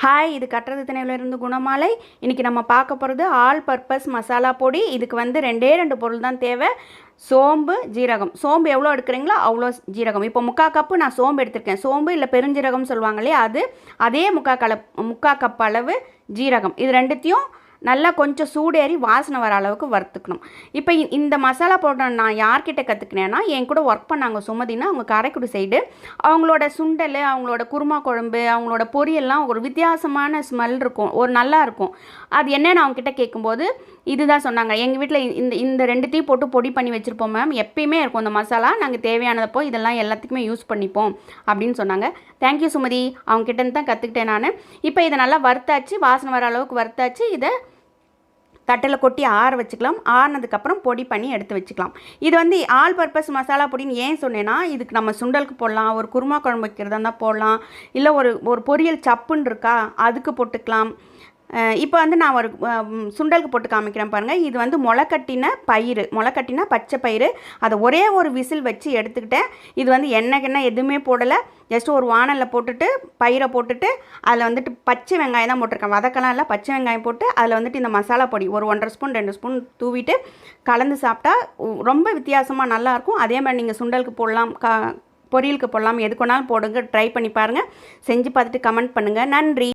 Hi இது கட்டுறது திணையிலிருந்து குணமாலை. இன்றைக்கி நம்ம பார்க்க போகிறது ஆல் பர்பஸ் மசாலா பொடி. இதுக்கு வந்து ரெண்டே ரெண்டு பொருள் தான் தேவை. சோம்பு ஜீரகம். சோம்பு எவ்வளோ எடுக்கிறீங்களோ அவ்வளோ ஜீரகம். இப்போ முக்கால் கப்பு நான் சோம்பு எடுத்திருக்கேன். சோம்பு இல்லை பெருஞ்சீரகம் சொல்லுவாங்க இல்லையா அது. அதே முக்கால் கலப் முக்கால் கப் அளவு ஜீரகம். இது ரெண்டுத்தையும் நல்லா கொஞ்சம் சூடேறி வாசனை வர அளவுக்கு வறுத்துக்கணும். இப்போ இந்த மசாலா பவுடர் நான் யார்கிட்ட கற்றுக்கினேன்னா என் கூட ஒர்க் பண்ணாங்க சுமதினா அவங்க காரைக்குடி சைடு அவங்களோட சுண்டல் அவங்களோட குருமா குழம்பு அவங்களோட பொரியல்லாம் ஒரு வித்தியாசமான ஸ்மெல் இருக்கும். ஒரு நல்லா இருக்கும். அது என்னென்னு அவங்க கிட்ட கேட்கும்போது இதுதான் சொன்னாங்க. எங்கள் வீட்டில் இந்த இந்த ரெண்டுத்தையும் போட்டு பொடி பண்ணி வச்சுருப்போம் மேம் எப்பயுமே இருக்கும் இந்த மசாலா. நாங்கள் தேவையானதப்போ இதெல்லாம் எல்லாத்துக்குமே யூஸ் பண்ணிப்போம் அப்படின்னு சொன்னாங்க. Thank you Sumathi. அவங்க தான் கற்றுக்கிட்டேன் நான். இப்போ இதை நல்லா வறுத்தாச்சு. வாசனை வர அளவுக்கு வறுத்தாச்சு. இதை தட்டில் கொட்டி ஆற வச்சுக்கலாம். ஆறினதுக்கப்புறம் பொடி பண்ணி எடுத்து வச்சுக்கலாம். இது வந்து ஆல் பர்பஸ் மசாலா பொடின்னு ஏன் சொன்னேன்னா இதுக்கு நம்ம சுண்டலுக்கு போடலாம் ஒரு குருமா குழம்பு வைக்கிறதா இருந்தால் போடலாம் இல்லை ஒரு ஒரு பொரியல் சப்புன்னு இருக்கா அதுக்கு போட்டுக்கலாம். இப்போ வந்து நான் ஒரு சுண்டலுக்கு போட்டு காமிக்கிறேன் பாருங்கள் இது வந்து முளைக்கட்டின பயிறு. முளைக்கட்டின பச்சை பயிறு. அதை ஒரே ஒரு விசில் வச்சு எடுத்துக்கிட்டேன். இது வந்து எண்ணெய் எதுவுமே போடலை. ஜஸ்ட் ஒரு வானலில் போட்டுட்டு பயிரை போட்டுட்டு அதில் வந்துட்டு பச்சை வெங்காயம் தான் போட்டிருக்கேன். வதக்கலாம் இல்லை பச்சை வெங்காயம் போட்டு அதில் வந்துட்டு இந்த மசாலா பொடி ஒரு ஒன்றரை ஸ்பூன் ரெண்டு ஸ்பூன் தூவிட்டு கலந்து சாப்பிட்டா உ- ரொம்ப வித்தியாசமாக நல்லாயிருக்கும் அதே மாதிரி நீங்கள் சுண்டலுக்கு போடலாம் கா பொரியலுக்கு போடலாம் எதுக்கு வேணாலும் போடுங்க. ட்ரை பண்ணி பாருங்கள் செஞ்சு பார்த்துட்டு கமெண்ட் பண்ணுங்கள் நன்றி.